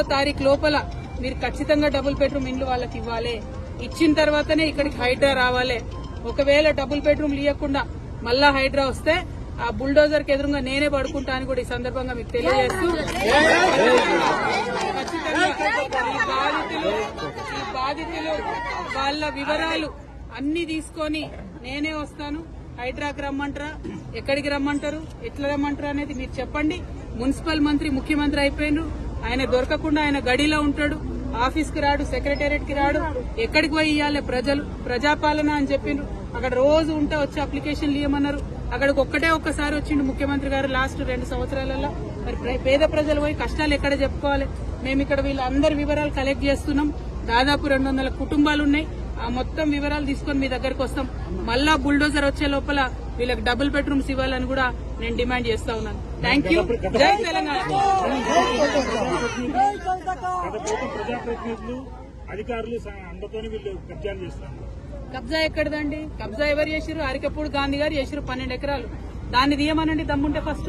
ఆరో తారీఖు లోపల మీరు ఖచ్చితంగా డబుల్ బెడ్రూమ్ ఇండ్లు వాళ్ళకి ఇవ్వాలి. ఇచ్చిన తర్వాతనే ఇక్కడికి హైడ్రా రావాలి. ఒకవేళ డబుల్ బెడ్రూమ్ ఇవ్వకుండా మళ్ళా హైడ్రా వస్తే ఆ బుల్డోజర్కి ఎదురుగా నేనే పడుకుంటా అని కూడా ఈ సందర్భంగా మీకు తెలియజేస్తూ బాధితులు బాధితులు వాళ్ళ వివరాలు అన్ని తీసుకొని నేనే వస్తాను. హైడ్రాకి రమ్మంటారా? ఎక్కడికి రమ్మంటారు? ఎట్లా రమ్మంటారు అనేది మీరు చెప్పండి. మున్సిపల్ మంత్రి ముఖ్యమంత్రి అయిపోయినారు. ఆయన దొరకకుండా ఆయన గడిలో ఉంటాడు ఆఫీస్కి రాడు సెక్రటేరియట్కి రాడు ఎక్కడికి పోయి ఇవ్వాలి ప్రజలు ప్రజాపాలన అని చెప్పిండ్రు. అక్కడ రోజు ఉంటే వచ్చి అప్లికేషన్లు ఇవ్వమన్నారు అక్కడికి ఒక్కటే ఒక్కసారి వచ్చిండు ముఖ్యమంత్రి గారు లాస్ట్ రెండు సంవత్సరాలలో మరి ప్ర- పేద ప్రజలు పోయి కష్టాలు ఎక్కడ చెప్పుకోవాలి? మేము ఇక్కడ వీళ్ళందరి వివరాలు కలెక్ట్ చేస్తున్నాం. దాదాపు రెండు వందల కుటుంబాలు ఉన్నాయి. ఆ మొత్తం వివరాలు తీసుకొని మీ దగ్గరకు వస్తాం. మళ్ళా బుల్డోజర్ వచ్చే లోపల వీళ్ళకి డబుల్ బెడ్రూమ్స్ ఇవ్వాలని కూడా నేను డిమాండ్ చేస్తా ఉన్నాను. Thank you. జై తెలంగాణ. గత ప్రభుత్వం ప్రజాప్రతినిధులు అధికారులు అందరితోని వీళ్ళు కబ్జాలు చేస్తున్నారు. కబ్జా ఎక్కడదండి? కబ్జా ఎవరు చేసిరు అరికపూడి గాంధీ గారు చేసిరు పన్నెండు ఎకరాలు. దాన్ని తీయమనండి దమ్ముంటే ఫస్ట్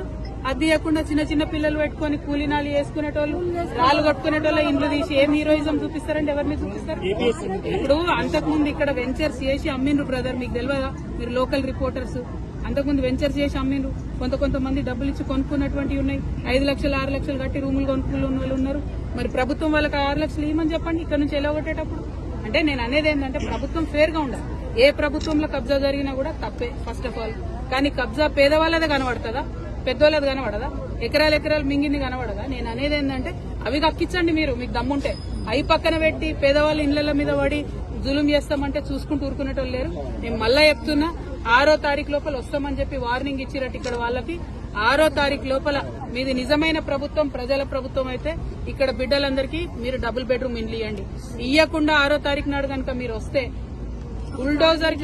అది తీయకుండా చిన్న చిన్న పిల్లలు పెట్టుకొని కూలీనాలు వేసుకునేటోళ్ళు రాళ్ళు కొట్టుకునేటోళ్ళు ఇండ్లు తీసి ఏం హీరోయిజం చూపిస్తారండి? ఎవరిని చూపిస్తారు? ఇప్పుడు అంతకుముందు ఇక్కడ వెంచర్స్ చేసి అమ్మిండ్రు బ్రదర్ మీకు తెలియదా మీరు లోకల్ రిపోర్టర్స్. అంతకుముందు వెంచర్స్ చేసి అమ్మిండ్రు కొంత కొంతమంది డబ్బులు ఇచ్చి కొనుక్కున్నటువంటివి ఉన్నాయి. ఐదు లక్షలు ఆరు లక్షలు కట్టి రూములు కొనుక్కున్న వాళ్ళు ఉన్నారు. మరి ప్రభుత్వం వాళ్ళకి ఆరు లక్షలు ఇవ్వమని చెప్పండి. ఇక్కడ నుంచి ఎలాగొట్టేటప్పుడు అంటే నేను అనేది ఏంటంటే ప్రభుత్వం ఫేర్గా ఉండాలి. ఏ ప్రభుత్వంలో కబ్జా జరిగినా కూడా తప్పే ఫస్ట్ ఆఫ్ ఆల్ కానీ కబ్జా పేదవాళ్ళదే కనబడుతుందా? పెద్దోళ్ళది కనబడదా? ఎకరాలు ఎకరాలు మింగింది కనబడదా? నేను అనేది ఏంటంటే అవి కక్కించండి మీరు. మీకు దమ్ముంటే. అవి పక్కన పెట్టి పేదవాళ్ళ ఇళ్ళ మీద పడి జులుం చేస్తామంటే చూసుకుంటూ ఊరుకునేటోళ్ళు లేరు. నేను మళ్ళా చెప్తున్నా ఆరో తారీఖు లోపల వస్తామని చెప్పి వార్నింగ్ ఇచ్చిరట్టు ఇక్కడ వాళ్ళకి. ఆరో తారీఖు లోపల మీది నిజమైన ప్రభుత్వం ప్రజల ప్రభుత్వం అయితే ఇక్కడ బిడ్డలందరికీ మీరు డబుల్ బెడ్రూమ్ ఇండ్లు ఇవ్వండి ఇయ్యకుండా ఆరో తారీఖు నాడు కనుక మీరు వస్తే బుల్డోజర్